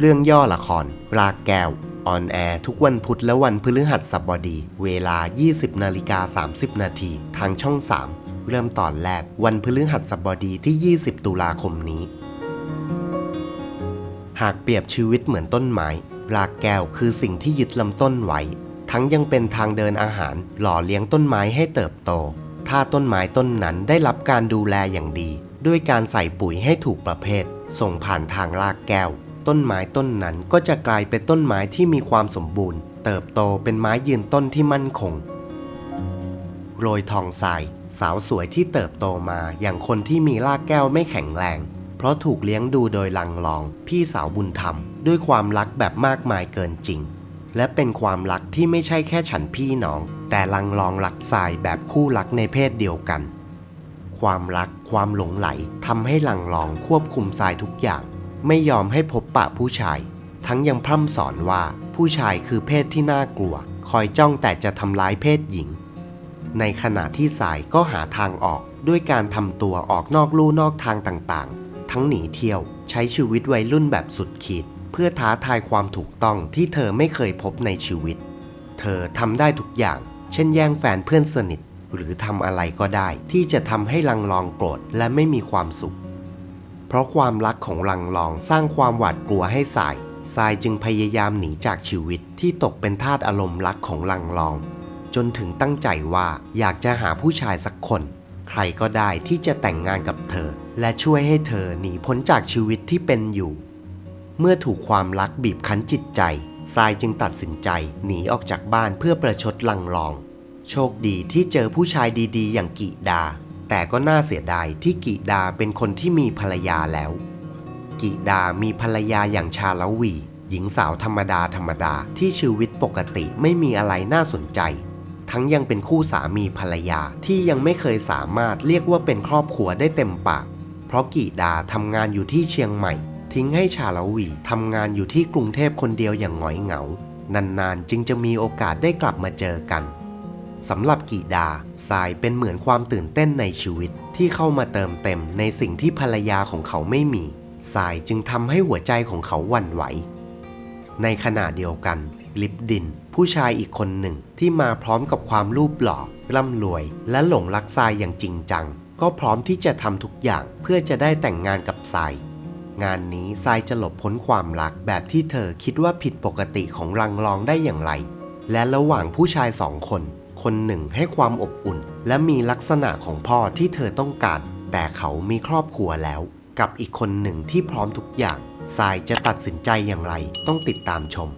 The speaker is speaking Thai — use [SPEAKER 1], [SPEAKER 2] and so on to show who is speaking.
[SPEAKER 1] เรื่องย่อละคร รากแก้ว ออนแอร์ทุกวันพุธและวันพฤหัสบดี เวลา 20นาฬิกา30 นาที ทางช่อง 3 เริ่มตอนแรกวันพฤหัสบดีที่ 20 ตุลาคมนี้ หากเปรียบชีวิตเหมือนต้นไม้ รากแก้วคือสิ่งที่ยึดลำต้นไว้ ทั้งยังเป็นทางเดินอาหาร หล่อเลี้ยงต้นไม้ให้เติบโต ถ้าต้นไม้ต้นนั้นได้รับการดูแลอย่างดี ด้วยการใส่ปุ๋ยให้ถูกประเภท ส่งผ่านทางรากแก้ว ต้นไม้ต้นนั้นก็จะกลายเป็นต้นไม้ที่มีความสมบูรณ์ เติบโตเป็นไม้ยืนต้นที่มั่นคง โรยทองทราย สาวสวยที่เติบโตมาอย่างคนที่มีรากแก้วไม่แข็งแรง เพราะถูกเลี้ยงดูโดยลังลอง พี่สาวบุญธรรม ด้วยความรักแบบมากมายเกินจริง และเป็นความรักที่ไม่ใช่แค่ฉันพี่น้อง แต่ลังลองรักทรายแบบคู่รักในเพศเดียวกัน ความรักความหลงไหลทำให้ลังลองควบคุมทรายทุกอย่าง ไม่ยอมให้พบปะผู้ชาย ทั้งยังพร่ำสอนว่าผู้ชายคือเพศที่น่ากลัว คอยจ้องแต่จะทำร้ายเพศหญิง ในขณะที่สายก็หาทางออกด้วยการทำตัวออกนอกลู่นอกทางต่างๆ ทั้งหนีเที่ยวใช้ชีวิตวัยรุ่นแบบสุดขีด เพื่อท้าทายความถูกต้องที่เธอไม่เคยพบในชีวิต เธอทำได้ทุกอย่าง เช่นแย่งแฟนเพื่อนสนิท หรือทำอะไรก็ได้ที่จะทำให้ลังลองโกรธและไม่มีความสุข เพราะความรักของลังลองสร้างความหวาดกลัวให้สายสายจึงพยายามหนีจากชีวิตที่ตกเป็นทาสอารมณ์รักของลังลอง จนถึงตั้งใจว่าอยากจะหาผู้ชายสักคน ใครก็ได้ที่จะแต่งงานกับเธอ และช่วยให้เธอหนีพ้นจากชีวิตที่เป็นอยู่ เมื่อถูกความรักบีบคั้นจิตใจทรายจึงตัดสินใจหนีออกจากบ้านเพื่อประชดลังลอง โชคดีที่เจอผู้ชายดีๆ อย่างกิดา แต่ก็น่าเสียดายที่กิดาเป็นคนที่มีภรรยาแล้ว กิดามีภรรยาอย่างชาลวี หญิงสาวธรรมดาธรรมดาที่ชีวิตปกติไม่มีอะไรน่าสนใจ ทั้งยังเป็นคู่สามีภรรยาที่ยังไม่เคยสามารถเรียกว่าเป็นครอบครัวได้เต็มปาก เพราะกิดาทำงานอยู่ที่เชียงใหม่ ทิ้งให้ชาลวีทำงานอยู่ที่กรุงเทพคนเดียวอย่างหงอยเหงานานๆ จึงจะมีโอกาสได้กลับมาเจอกัน สำหรับกิดาทรายเป็นเหมือนความตื่นเต้นในชีวิต ที่เข้ามาเติมเต็มในสิ่งที่ภรรยาของเขาไม่มีทรายจึงทำให้หัวใจของเขาหวั่นไหว ในขณะเดียวกัน ลิปดิน ผู้ชายอีกคนหนึ่งที่มาพร้อมกับความรูปหล่อร่ำรวย และหลงรักทรายอย่างจริงจัง ก็พร้อมที่จะทำทุกอย่างเพื่อจะได้แต่งงานกับทรายงานนี้ทรายจะหลบพ้นความรักแบบที่เธอคิดว่าผิดปกติของรังลองได้อย่างไร และระหว่างผู้ชายสองคน คนหนึ่งให้ความอบอุ่น และมีลักษณะของพ่อที่เธอต้องการ แต่เขามีครอบครัวแล้ว กับอีกคนหนึ่งที่พร้อมทุกอย่างทรายจะตัดสินใจอย่างไรต้องติดตามชม